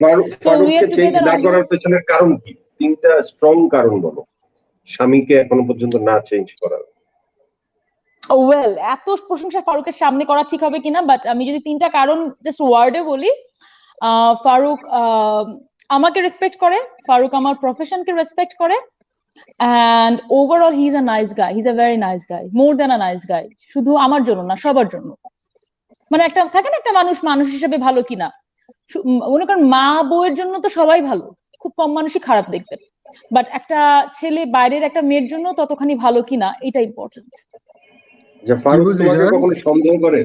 ফারুককে change না করার পেছনের কারণ কি? তিনটা স্ট্রং কারণ বলো। স্বামীকে এখনও পর্যন্ত না চেঞ্জ করার। ওয়েল এত প্রশংসা ফারুকের সামনে করা ঠিক হবে কিনা বাট আমি যদি তিনটা কারণ জাস্ট ওয়ার্ডে বলি ফারুক আমাকে রেসপেক্ট করে ফারুক আমার প্রফেশনকে রেসপেক্ট করে and overall he is a nice guy he is a very nice guy more than a nice guy শুধু আমার জন্য না সবার জন্য। মানে একটা থাকে না একটা মানুষ মানুষ হিসেবে ভালো কিনা। মনে করেন মা বউয়ের জন্য তো সবাই ভালো খুব কম মানুষই খারাপ দেখবেন বাট একটা ছেলে বাইরের একটা মেয়ের জন্য ততখানি ভালো কিনা এটা ইম্পর্টেন্ট যে ফারুক তোমাকে কখনো সন্দেহ করে?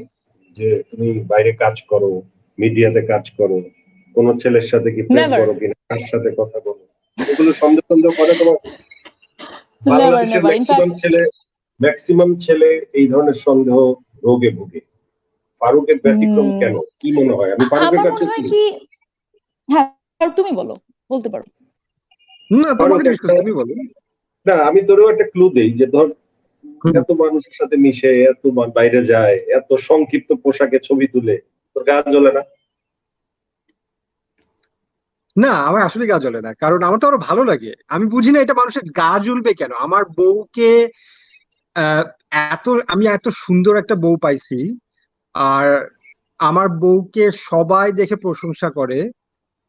যে তুমি বাইরে কাজ করো মিডিয়াতে কাজ করো কোন ছেলের সাথে কি প্রেম করো কিনা কার সাথে কথা বলো? এগুলো সন্দেহ সন্দেহ করে তোমার? বাংলাদেশের ম্যাক্সিমাম ছেলে ম্যাক্সিমাম ছেলে এই ধরনের সন্দেহ রোগে ভুগে। ফারুকের ব্যতিক্রম কেন? কি মনে হয়? আমি ফারুকের কাছে। কি হ্যাঁ তুমি বলো বলতে পারো। না তোমাকে তুমি বলো। না আমি তোরও একটা ক্লু দেই যে ধর এত মানুষের সাথে মিশে এত বাইরে যায় এত সংক্ষিপ্ত পোশাকে ছবি তুলে তোর গা জ্বলে না? না আমার আসলে গা জ্বলে না কারণ আমার তো আরও ভালো লাগে। আমি বুঝি না এটা মানুষের গা জ্বলবে কেন? আমার বউকে আহ, এত আমি এত সুন্দর একটা বউ পাইছি আর আমার বউকে সবাই দেখে প্রশংসা করে।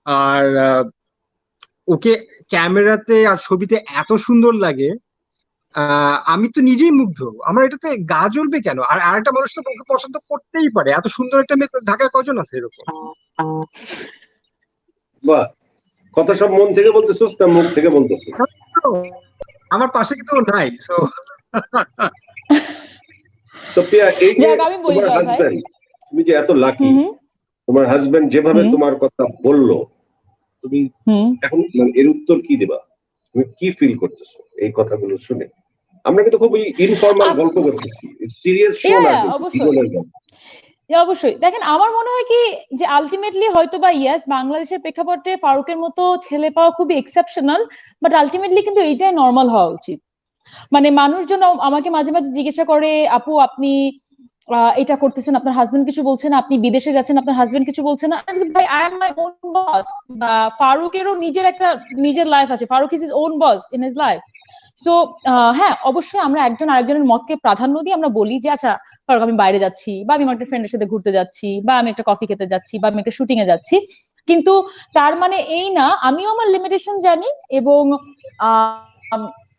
আর ওকে ক্যামেরাতে আর ছবিতে এত সুন্দর লাগে। আমি তো নিজেই মুগ্ধ। আমার এটাতে গা জ্বলবে কেন? আর আরেকটা মানুষ তো ওকে পছন্দ করতেই পারে। এত সুন্দর একটা মেয়ে ঢাকায় কজন আছে এরকম? বা কথা সব মন থেকে বলতেছিস না মুখ থেকে বলতেছিস? আমার পাশে কিন্তু নাই সো সোফিয়া এই যে তোমার হাজবেন্ড তুমি যে এত লাকি তোমার হাজবেন্ড যেভাবে তোমার কথা বলল তুমি এখন মানে এর উত্তর কি দেবা? তুমি কি ফিল করতেছো এই কথাগুলো শুনে? আমরা কিন্তু খুবই ইনফর্মাল গল্প করতেছি। সিরিয়াস শো না। জীবনের গল্প। অবশ্যই। দেখেন আমার মনে হয় কি যে আলটিমেটলি হয়তো বা ইয়াস বাংলাদেশের প্রেক্ষাপটে ফারুকের মতো ছেলে পাওয়া খুবই এক্সেপশনাল বাট আলটিমেটলি কিন্তু এইটাই নর্মাল হওয়া উচিত। মানে মানুষজন আমাকে মাঝে মাঝে জিজ্ঞাসা করে, আপু, আপনি এটা করতেছেন, আপনার হাজবেন্ড কিছু বলছে না? আপনি বিদেশে যাচ্ছেন, আপনার হাজবেন্ড কিছু বলছে না? ভাই I am my own boss বা ফারুকেরও নিজের একটা, নিজের লাইফ আছে। Faruk is is own boss in his life so হ্যাঁ অবশ্যই আমরা একজন আরেকজনের মতকে প্রাধান্য দিয়ে আমরা বলি যে আচ্ছা ফারুক, আমি বাইরে যাচ্ছি, বা আমি আমার একটা ফ্রেন্ডের সাথে ঘুরতে যাচ্ছি, বা আমি একটা কফি খেতে যাচ্ছি, বা আমি একটা শুটিং এ যাচ্ছি। কিন্তু তার মানে এই না, আমিও আমার লিমিটেশন জানি এবং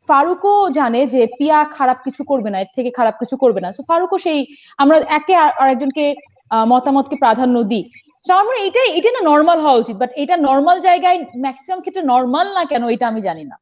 ফারুকও জানে যে পিয়া খারাপ কিছু করবে না, এর থেকে খারাপ কিছু করবে না। সো ফারুকও সেই, আমরা একে আর- আরেকজনকে মতামতকে প্রাধান্য দিই। আমরা এটাই, এটা না নর্মাল হওয়া উচিত বাট এটা নর্মাল জায়গায় ম্যাক্সিমাম ক্ষেত্রে নর্মাল না কেন, এটা আমি জানি না।